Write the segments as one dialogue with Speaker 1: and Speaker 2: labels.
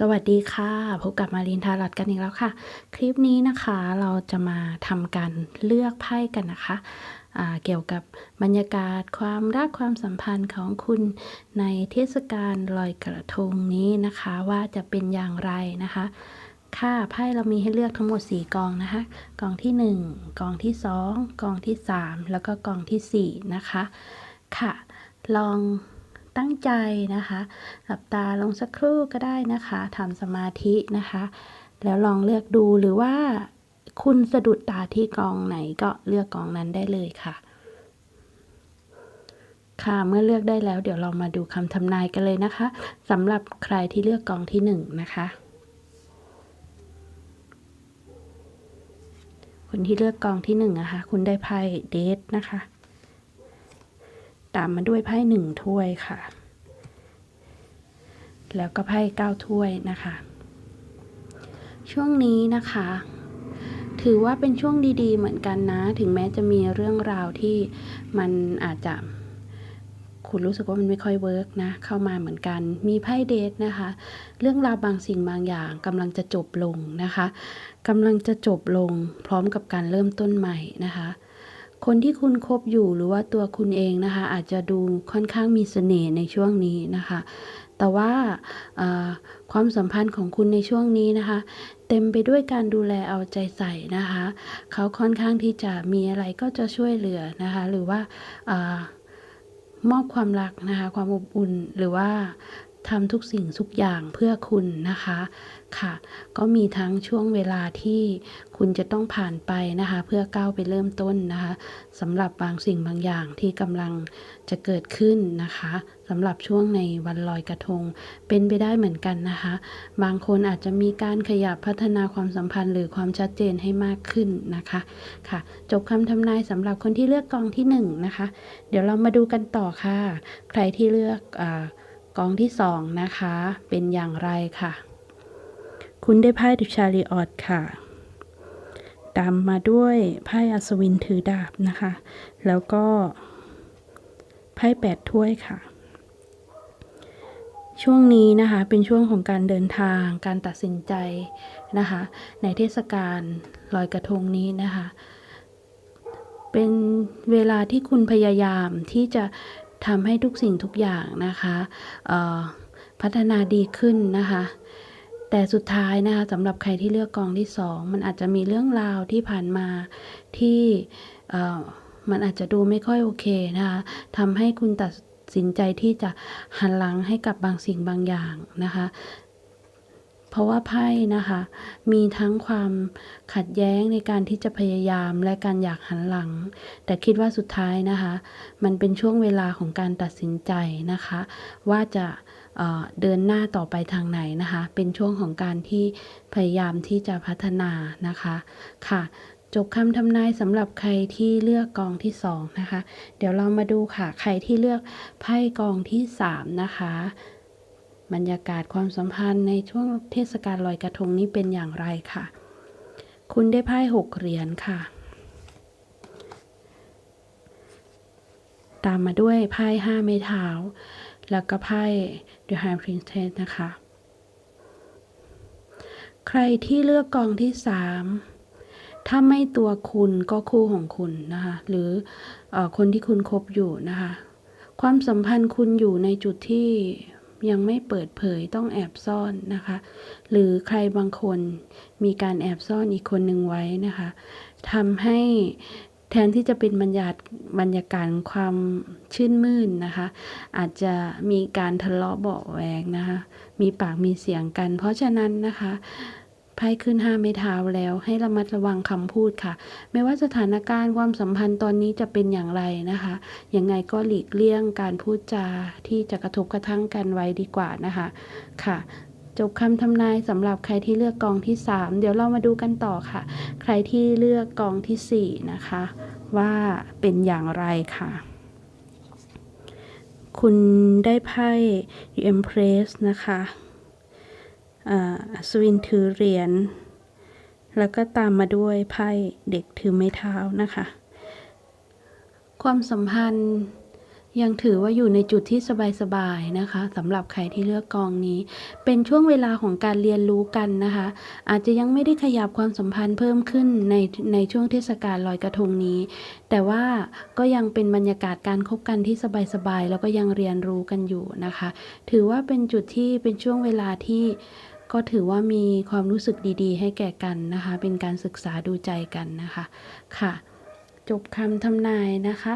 Speaker 1: สวัสดีค่ะ พบกับมารินทาร์ลอตกันอีกแล้วค่ะ คลิปนี้นะคะเราจะมาทำการเลือกไพ่กันนะคะะเกี่ยวกับบรรยากาศความรักความสัมพันธ์ของคุณในเทศกาลลอยกระทงนี้นะคะว่าจะเป็นอย่างไรนะคะ ค่ะไพ่เรามีให้เลือกทั้งหมด 4 กองนะคะกองที่ 1 กองที่ 2 กองที่ 3 แล้วก็กองที่ 4 นะคะ ค่ะ ลอง ตั้งใจนะคะหลับตาลงสักครู่ก็ได้นะคะทำสมาธินะคะ แล้วลองเลือกดูหรือว่าคุณสะดุดตาที่กองไหนก็เลือกกองนั้นได้เลยค่ะ ค่ะเมื่อเลือกได้แล้ว เดี๋ยวเรามาดูคำทำนายกันเลยนะคะสำหรับใครที่เลือกกองที่หนึ่งนะคะ คนที่เลือกกองที่หนึ่งนะคะ คุณได้ไพ่เดทนะคะ ตามมาด้วยไพ่หนึ่งถ้วยค่ะ แล้วก็ไพ่เก้าถ้วยนะคะ ช่วงนี้นะคะ ถือว่าเป็นช่วงดีๆ เหมือนกันนะ ถึงแม้จะมีเรื่องราวที่มันอาจจะคุณรู้สึกว่ามันไม่ค่อยเวิร์กนะเข้ามาเหมือนกัน มีไพ่เดทนะคะ เรื่องราวบางสิ่งบางอย่างกำลังจะจบลงนะคะกำลังจะจบลงพร้อมกับการเริ่มต้นใหม่นะคะ คนที่คุณคบอยู่หรือว่าตัวคุณเองนะคะ อาจจะดูค่อนข้างมีเสน่ห์ในช่วงนี้นะคะ แต่ว่าความสัมพันธ์ของคุณในช่วงนี้นะคะ เต็มไปด้วยการดูแลเอาใจใส่นะคะ เขาค่อนข้างที่จะมีอะไรก็จะช่วยเหลือนะคะ หรือว่ามอบความรักนะคะ ความอบอุ่นหรือว่า ทำทุกสิ่งทุกอย่างเพื่อคุณนะคะค่ะ ก็มีทั้งช่วงเวลาที่คุณจะต้องผ่านไปนะคะ เพื่อก้าวไปเริ่มต้นนะคะสำหรับบางสิ่งบางอย่างที่กำลังจะเกิดขึ้นนะคะสำหรับช่วงในวันลอยกระทง เป็นไปได้เหมือนกันนะคะ บางคนอาจจะมีการขยับพัฒนาความสัมพันธ์ หรือความชัดเจนให้มากขึ้นนะคะค่ะ จบคำทำนายสำหรับคนที่เลือกกองที่1นนะคะ เดี๋ยวเรามาดูกันต่อค่ะ ใครที่เลือกอ กองที่สองนะคะ เป็นอย่างไรค่ะ คุณได้ไพ่ดิชาริออตค่ะ ตามมาด้วยไพ่อัศวินถือดาบนะคะ แล้วก็ไพ่แปดถ้วยค่ะ ช่วงนี้นะคะเป็นช่วงของการเดินทางการตัดสินใจนะคะ ในเทศกาลลอยกระทงนี้นะคะ เป็นเวลาที่คุณพยายามที่จะ ทำให้ทุกสิ่งทุกอย่างนะคะพัฒนาดีขึ้นนะคะ แต่สุดท้ายนะคะสำหรับใครที่เลือกกองที่สองมันอาจจะมีเรื่องราวที่ผ่านมาที่มันอาจจะดูไม่ค่อยโอเคนะคะทำให้คุณตัดสินใจที่จะหันหลังให้กับบางสิ่งบางอย่างนะคะ ราะว่าไพ่นะคะ มีทั้งความขัดแย้งในการที่จะพยายามและการอยากหันหลัง แต่คิดว่าสุดท้ายนะคะ มันเป็นช่วงเวลาของการตัดสินใจนะคะ ว่าจะเดินหน้าต่อไปทางไหนนะคะ เป็นช่วงของการที่พยายามที่จะพัฒนานะคะค่ะจบคำทำนายสำหรับใครที่เลือกกองที่2นะคะ เดี๋ยวเรามาดูค่ะ ใครที่เลือกไพ่กองที่3นะคะ บรรยากาศความสัมพันธ์ในช่วงเทศกาลลอยกระทงนี้เป็นอย่างไรค่ะ คุณได้ไพ่หกเหรียญค่ะ ตามมาด้วยไพ่ห้าไม้เท้า แล้วก็ไพ่ The High Princess นะคะ ใครที่เลือกกองที่สามถ้าไม่ตัวคุณก็คู่ของคุณนะคะ หรืออคนที่คุณคบอยู่นะคะ ความสัมพันธ์คุณอยู่ในจุดที่ ยังไม่เปิดเผยต้องแอบซ่อนนะคะ หรือใครบางคนมีการแอบซ่อนอีกคนหนึ่งไว้นะคะทำให้แทนที่จะเป็นบรรยากาศบรรยากาศความชื่นมื่นนะคะ อาจจะมีการทะเลาะเบาแวงนะคะ มีปากมีเสียงกัน เพราะฉะนั้นนะคะ ไพ่ขึ้นห้าไม้เท้าแล้ว ให้ระมัดระวังคำพูดค่ะ ไม่ว่าสถานการณ์ความสัมพันธ์ตอนนี้จะเป็นอย่างไรนะคะยังไงก็หลีกเลี่ยงการพูดจาที่จะกระทบกระทั่งกันไว้ดีกว่านะคะค่ะจบคำทำนายสำหรับใครที่เลือกกองที่ 3 เดี๋ยวเรามาดูกันต่อค่ะ ใครที่เลือกกองที่ 4 นะคะ ว่าเป็นอย่างไรค่ะ คุณได้ไพ่ Empress นะคะ สวินถือเหรียญ แล้วก็ตามมาด้วยไพ่เด็กถือไม้เท้านะคะ ความสัมพันธ์ยังถือว่าอยู่ในจุดที่สบายๆนะคะสำหรับใครที่เลือกกองนี้ เป็นช่วงเวลาของการเรียนรู้กันนะคะ อาจจะยังไม่ได้ขยับความสัมพันธ์เพิ่มขึ้นในในช่วงเทศกาลลอยกระทงนี้ แต่ว่าก็ยังเป็นบรรยากาศการคบกันที่สบายๆแล้วก็ยังเรียนรู้กันอยู่นะคะ ถือว่าเป็นจุดที่เป็นช่วงเวลาที่ ก็ถือว่ามีความรู้สึกดีๆ ให้แก่กันนะคะ เป็นการศึกษาดูใจกันนะคะ ค่ะ จบคำทำนายนะคะ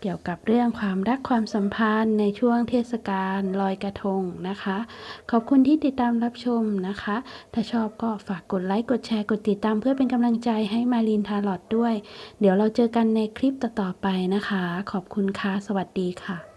Speaker 1: เกี่ยวกับเรื่องความรักความสัมพันธ์ในช่วงเทศกาลลอยกระทงนะคะ ขอบคุณที่ติดตามรับชมนะคะ ถ้าชอบก็ฝากกดไลค์ กดแชร์ กดติดตามเพื่อเป็นกำลังใจให้มารีนทาร์ลอตด้วย เดี๋ยวเราเจอกันในคลิปต่อๆไปนะคะ ขอบคุณค่ะ สวัสดีค่ะ